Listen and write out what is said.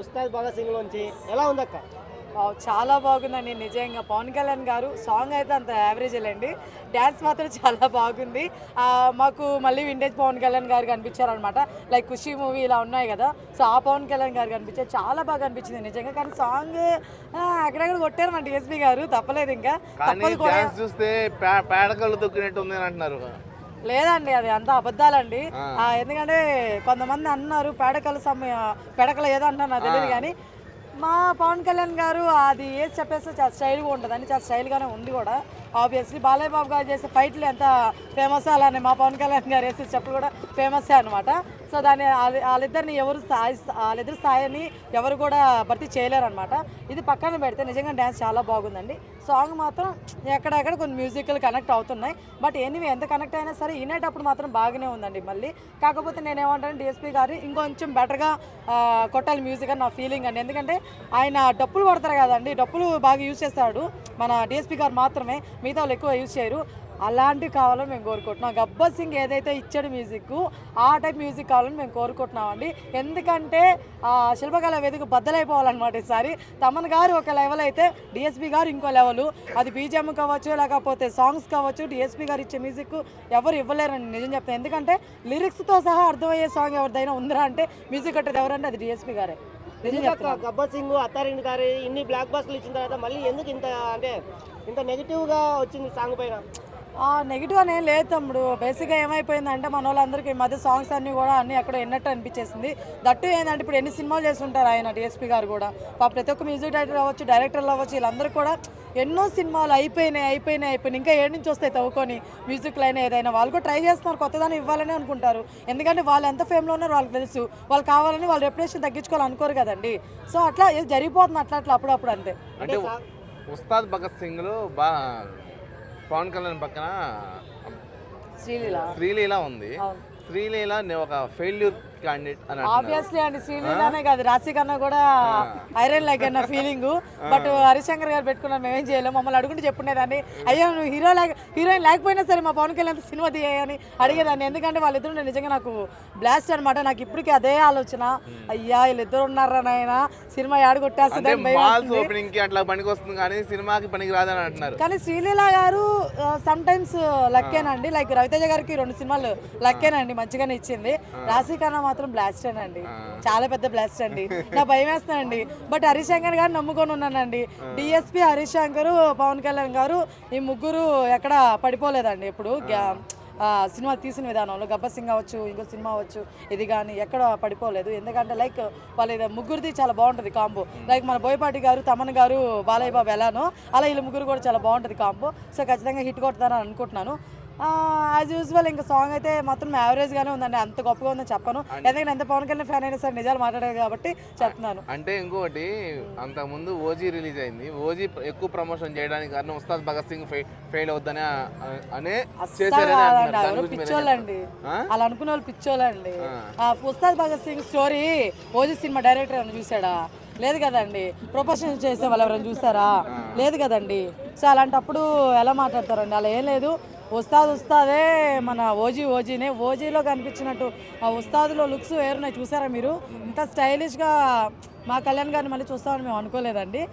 ఉస్తాద్ భగత్ సింగ్ లోంచి ఎలా ఉందక్క? వావ్, చాలా బాగుందండి. నిజంగా పవన్ కళ్యాణ్ గారు సాంగ్ అయితే అంత యావరేజ్ లేండి. డ్యాన్స్ మాత్రం చాలా బాగుంది. ఆ, మాకు మళ్ళీ వింటేజ్ పవన్ కళ్యాణ్ గారు కనిపించారనమాట లైక్ ఖుషి మూవీ ఇలా ఉన్నాయి కదా. సో ఆ పవన్ కళ్యాణ్ గారు కనిపించారు. చాలా బాగా అనిపించింది నిజంగా. కానీ సాంగ్ అక్కడక్కడ కొట్టారు మా డిఎస్పీ గారు. తప్పలేదు ఇంకా. తప్పదు చూస్తే పేడకళ్ళు తొక్కినట్టు ఉంది అని అంటున్నారు. లేదండి అది అంతా అబద్ధాలండి. ఎందుకంటే కొంతమంది అన్నారు పేడకల సమయ పేడకల ఏదో అంటారు నాకు తెలియదు కానీ మా పవన్ కళ్యాణ్ గారు అది ఏది చెప్పేస్తే చాలా స్టైల్గా ఉంటుందండి చాలా స్టైల్గానే ఉంది కూడా. ఆబ్వియస్లీ బాలయ్య బాబు గారు చేసే ఫైట్లు ఎంత ఫేమస్ అలానే మా పవన్ కళ్యాణ్ గారు వేసే చెప్పులు కూడా ఫేమస్ అనమాట సో దాన్ని వాళ్ళిద్దరిని ఎవరు స్థాయి వాళ్ళిద్దరి స్థాయిని ఎవరు కూడా భర్తీ చేయలేరు అనమాట ఇది పక్కన పెడితే నిజంగా డ్యాన్స్ చాలా బాగుందండి. సాంగ్ మాత్రం ఎక్కడెక్కడ కొన్ని మ్యూజిక్లు కనెక్ట్ అవుతున్నాయి. బట్ ఎనీవే ఎంత కనెక్ట్ అయినా సరే వినేటప్పుడు మాత్రం బాగానే ఉందండి మళ్ళీ. కాకపోతే నేనేమంటాను డిఎస్పీ గారు ఇంకొంచెం బెటర్గా కొట్టాలి మ్యూజిక్ అని నా ఫీలింగ్ అండి. ఎందుకంటే ఆయన డప్పులు పడతారు కదండి డప్పులు బాగా యూజ్ చేస్తాడు. మన డిఎస్పీ గారు మాత్రమే మిగతా వాళ్ళు ఎక్కువ యూజ్ చేయరు. అలాంటివి కావాలని మేము కోరుకుంటున్నాం. గబ్బర్ సింగ్ ఏదైతే ఇచ్చాడు మ్యూజిక్ ఆ టైప్ మ్యూజిక్ కావాలని మేము కోరుకుంటున్నామండి. ఎందుకంటే ఆ శిల్పకళ వేదిక బద్దలైపోవాలన్నమాట ఈసారి. తమన్ గారు ఒక లెవెల్ అయితే డిఎస్పీ గారు ఇంకో లెవెల్ అది బీజిఎం కావచ్చు లేకపోతే సాంగ్స్ కావచ్చు డిఎస్పీ గారు ఇచ్చే మ్యూజిక్ ఎవరు ఇవ్వలేరండి నిజం చెప్తాను. ఎందుకంటే లిరిక్స్తో సహా అర్థమయ్యే సాంగ్ ఎవరిదైనా ఉందిరా అంటే మ్యూజిక్ కట్టేది ఎవరంటే అది డిఎస్పీ గారే. గబ్బర్ సింగ్ అత్తారింటి గారి ఇన్ని బ్లాక్ బస్టర్లు ఇచ్చిన తర్వాత మళ్ళీ ఎందుకు ఇంత అంటే ఇంత నెగిటివ్గా వచ్చింది సాంగ్ పైన? నెగిటివ్ అని లేదు తమ్ముడు. బేసిక్గా ఏమైపోయిందంటే మన వాళ్ళందరికీ ఈ మధ్య సాంగ్స్ అన్నీ కూడా అన్నీ అక్కడ ఎన్నట్టు అనిపించేసింది. దట్టు ఏంటంటే ఇప్పుడు ఎన్ని సినిమాలు చేస్తుంటారు ఆయన డిఎస్పీ గారు కూడా. పాప ప్రతి ఒక్క మ్యూజిక్ డైరెక్టర్ అవ్వచ్చు డైరెక్టర్లు అవ్వచ్చు వీళ్ళందరూ కూడా ఎన్నో సినిమాలు అయిపోయినాయి అయిపోయినాయి అయిపోయినాయి. ఇంకా ఏడు నుంచి వస్తాయి తవ్వుకొని మ్యూజిక్లు అయినా ఏదైనా. వాళ్ళు కూడా ట్రై చేస్తున్నారు కొత్తదాన్ని ఇవ్వాలని అనుకుంటారు. ఎందుకంటే వాళ్ళు ఎంత ఫేమ్లో ఉన్నారో వాళ్ళకి తెలుసు. వాళ్ళు కావాలని వాళ్ళు రెప్యుటేషన్ తగ్గించుకోవాలి అనుకోరు కదండి. సో అట్లా ఇది జరిగిపోతుంది అట్లా అట్లా అప్పుడప్పుడు అంతే. అంటే ఉస్తాద్ భగత్ సింగ్లో బా పవన్ కళ్యాణ్ పక్కన శ్రీలీల శ్రీలీల ఉంది. శ్రీలీల ఒక ఫెయిల్యూర్ క్యాండిడేట్ ఆబ్వియస్లీ అండి శ్రీలీలానే కాదు రాశి కన్నా కూడా ఐరన్ లైక్ అన్న ఫీలింగ్ బట్ హరిశంకర్ గారు పెట్టుకున్నాం మేమేం చేయలేము మమ్మల్ని అడుగుంటే చెప్పుకునేదాన్ని అయ్యో నువ్వు హీరో లేక హీరోయిన్ లేకపోయినా సరే మా పవన్ కళ్యాణ్ సినిమా తీయని అడిగేదాన్ని. ఎందుకంటే వాళ్ళిద్దరు నిజంగా నాకు బ్లాస్ట్ అనమాట నాకు ఇప్పటికీ అదే ఆలోచన. అయ్యా వీళ్ళిద్దరు ఉన్నారా నాయన? సినిమా ఆడగొట్టేస్తుంది ఓపెనింగ్కి అట్లా పనికి వస్తుంది కానీ సినిమాకి పనికి రాదని అంటున్నారు. కానీ శ్రీలీల గారు సమ్ టైమ్స్ లక్కేనండి. లైక్ రవితేజ గారికి రెండు సినిమాలు లక్కేనండి మంచిగానే ఇచ్చింది. రాశి మాత్రం బ్లాస్ట్ అండి. చాలా పెద్ద బ్లాస్ట్ అండి. నా భయం వేస్తానండి బట్ హరీష్ శంకర్ గారు నమ్ముకొని ఉన్నానండి. డిఎస్పి హరీష్ శంకర్ పవన్ కళ్యాణ్ గారు ఈ ముగ్గురు ఎక్కడ పడిపోలేదండి ఇప్పుడు ఆ, సినిమా తీసిన విధానంలో గబ్బర్ సింగ్ అవ్వచ్చు ఇంకో సినిమా అవ్వచ్చు ఇది కానీ ఎక్కడ పడిపోలేదు. ఎందుకంటే లైక్ వాళ్ళ ముగ్గురిది చాలా బాగుంటుంది కాంబో. లైక్ మన బోయపాటి గారు తమన్ గారు బాలయ్య బాబు ఎలానో అలా వీళ్ళ ముగ్గురు కూడా చాలా బాగుంటుంది కాంబో. సో ఖచ్చితంగా హిట్ కొడతారని అనుకుంటున్నాను. యాజ్ యూజువల్ ఇంకా సాంగ్ అయితే మాత్రం యావరేజ్గానే ఉందండి. అంత గొప్పగా ఉందని చెప్పను. ఎందుకంటే ఎంత పవన్ కళ్యాణ్ ఫ్యాన్ అయినా సరే నిజాలు మాట్లాడారు కాబట్టి చెప్తున్నాను. అంటే ఇంకొకటి అంత ముందు ఓజీ రిలీజ్ అయింది. ఓజీ ఎక్కువ ప్రమోషన్ చేయడానికి కారణం ఉస్తాద్ భగత్ సింగ్ ఫెయిల్ అవుద్దనే అనే పిచ్చోళ్ళండి? అలా అనుకునే వాళ్ళు పిచ్చోళ్ళండి. Ustaad Bhagat Singh story OG cinema director అని చూసాడా? లేదు కదండి. ప్రొఫెషన్ చేసే వాళ్ళు ఎవరైనా చూసారా? లేదు కదండి. సో అలాంటప్పుడు ఎలా మాట్లాడతారండి? అలా ఏం లేదు. ఉస్తాద్ ఉస్తాదే మన ఓజీ ఓజీనే. ఓజీలో కనిపించినట్టు ఆ ఉస్తాదులో లుక్స్ వేరున్నాయి చూసారా మీరు? ఇంత స్టైలిష్గా మా కళ్యాణ్ గారిని మళ్ళీ చూస్తామని మేము అనుకోలేదండి.